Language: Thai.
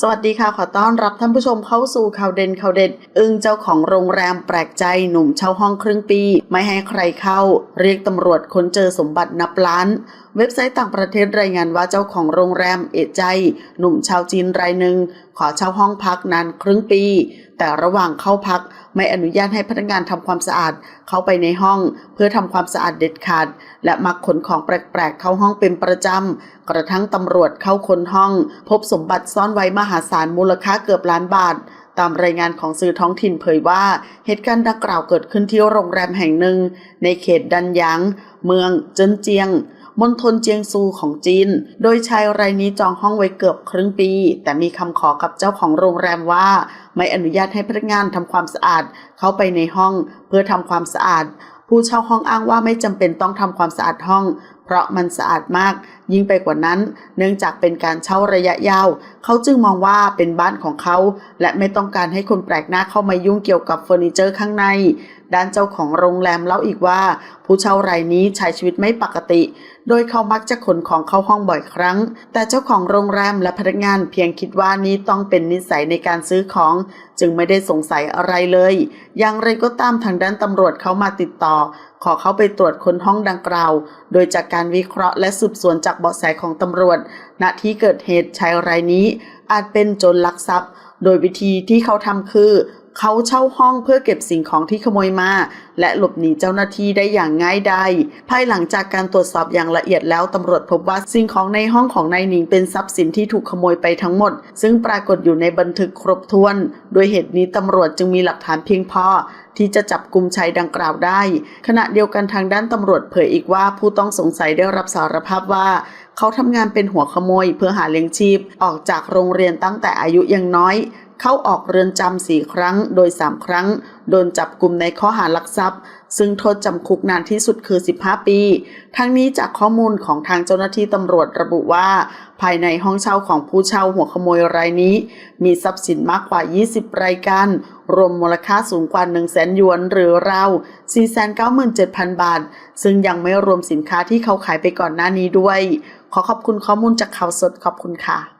สวัสดีค่ะ ขอต้อนรับท่านผู้ชมเข้าสู่ข่าวเด่นข่าวเด็ด อึ้งเจ้าของโรงแรมแปลกใจหนุ่มเช่าห้องครึ่งปี ไม่ให้ใครเข้า เรียกตำรวจค้นเจอสมบัตินับล้าน เว็บไซต์ต่างประเทศรายงานว่าเจ้าของโรงแรมเอะใจ หนุ่มชาวจีนรายหนึ่งขอเช่าห้องพักนานครึ่งปีแต่ระหว่างเข้าพักไม่อนุญาตให้พนักงานทำความสะอาดเข้าไปในห้อง เพื่อทำความสะอาดเด็ดขาด และมักขนของแปลกๆ เข้าห้องเป็นประจำ กระทั่งตำรวจเข้าค้นห้อง พบสมบัติซ่อนไว้มหาศาลมูลค่าเกือบล้านบาทตามรายงานของสื่อท้องถิ่นเผยว่า เหตุการณ์ดังกล่าวเกิดขึ้นที่โรงแรมแห่งหนึ่ง ในเขตดันยางเมืองเจิ้นเจียง มณฑลเจียงซูของจีน โดยชายรายนี้จองห้องไว้เกือบครึ่งปี แต่มีคำขอกับเจ้าของโรงแรมว่า ไม่อนุญาตให้พนักงานทำความสะอาดเข้าไปในห้องเพื่อทำความสะอาด ผู้เช่าห้องอ้างว่าไม่จำเป็นต้องทำความสะอาดห้อง เพราะมันสะอาดมาก ยิ่งไปกว่านั้น เนื่องจากเป็นการเช่าระยะยาว เขาจึงมองว่าเป็นบ้านของเขา และไม่ต้องการให้คนแปลกหน้าเข้ามายุ่งเกี่ยวกับเฟอร์นิเจอร์ข้างใน ด้านเจ้าของโรงแรมเล่าอีกว่า ผู้เช่ารายนี้ใช้ชีวิตไม่ปกติ โดยเขามักจะขนของเข้าห้องบ่อยครั้ง แต่เจ้าของโรงแรมและพนักงานเพียงคิดว่านี้ต้องเป็นนิสัยในการซื้อของ จึงไม่ได้สงสัยอะไรเลย อย่างไรก็ตามทางด้านตำรวจเขามาติดต่อ ขอเข้าไปตรวจค้นห้องดังกล่าว โดยจากการวิเคราะห์และสืบสวนจากเบาะแสของตำรวจ ณที่เกิดเหตุชายรายนี้ อาจเป็นโจรลักทรัพย์ โดยวิธีที่เขาทำคือ เขาเช่าห้องเพื่อเก็บสิ่งของที่ขโมยมา และหลบหนีเจ้าหน้าที่ได้อย่างง่ายดายภายหลังจากการตรวจสอบอย่างละเอียดแล้วตำรวจพบว่าสิ่งของในห้องของนายหนิงเป็นทรัพย์สินที่ถูกขโมยไปทั้งหมด ซึ่งปรากฏอยู่ในบันทึกครบถ้วน โดยเหตุนี้ตำรวจจึงมีหลักฐานเพียงพอที่จะจับกลุ่มชายดังกล่าวได้ ขณะเดียวกันทางด้านตำรวจเผยอีกว่าผู้ต้องสงสัยได้รับสารภาพว่า เขาทำงานเป็นหัวขโมยเพื่อหาเลี้ยงชีพ ออกจากโรงเรียนตั้งแต่อายุยังน้อย เข้าออกเรือนจำสี่ครั้งโดย 3 ครั้ง โดนจับกลุ่มในข้อหาลักทรัพย์ ซึ่งโทษจำคุกนานที่สุดคือ 15 ปี ทั้งนี้จากข้อมูลของทางเจ้าหน้าที่ตำรวจระบุว่า ภายในห้องเช่าของผู้เช่าหัวขโมยรายนี้ มีทรัพย์สินมากกว่า 20 รายการ รวมมูลค่าสูงกว่า 1 0 0 0 0แสนหยวน หรือราว497,000 บาท ซึ่งยังไม่รวมสินค้าที่เขาขายไปก่อนหน้านี้ด้วย ขอขอบคุณข้อมูลจากข่าวสดขอบคุณค่ะ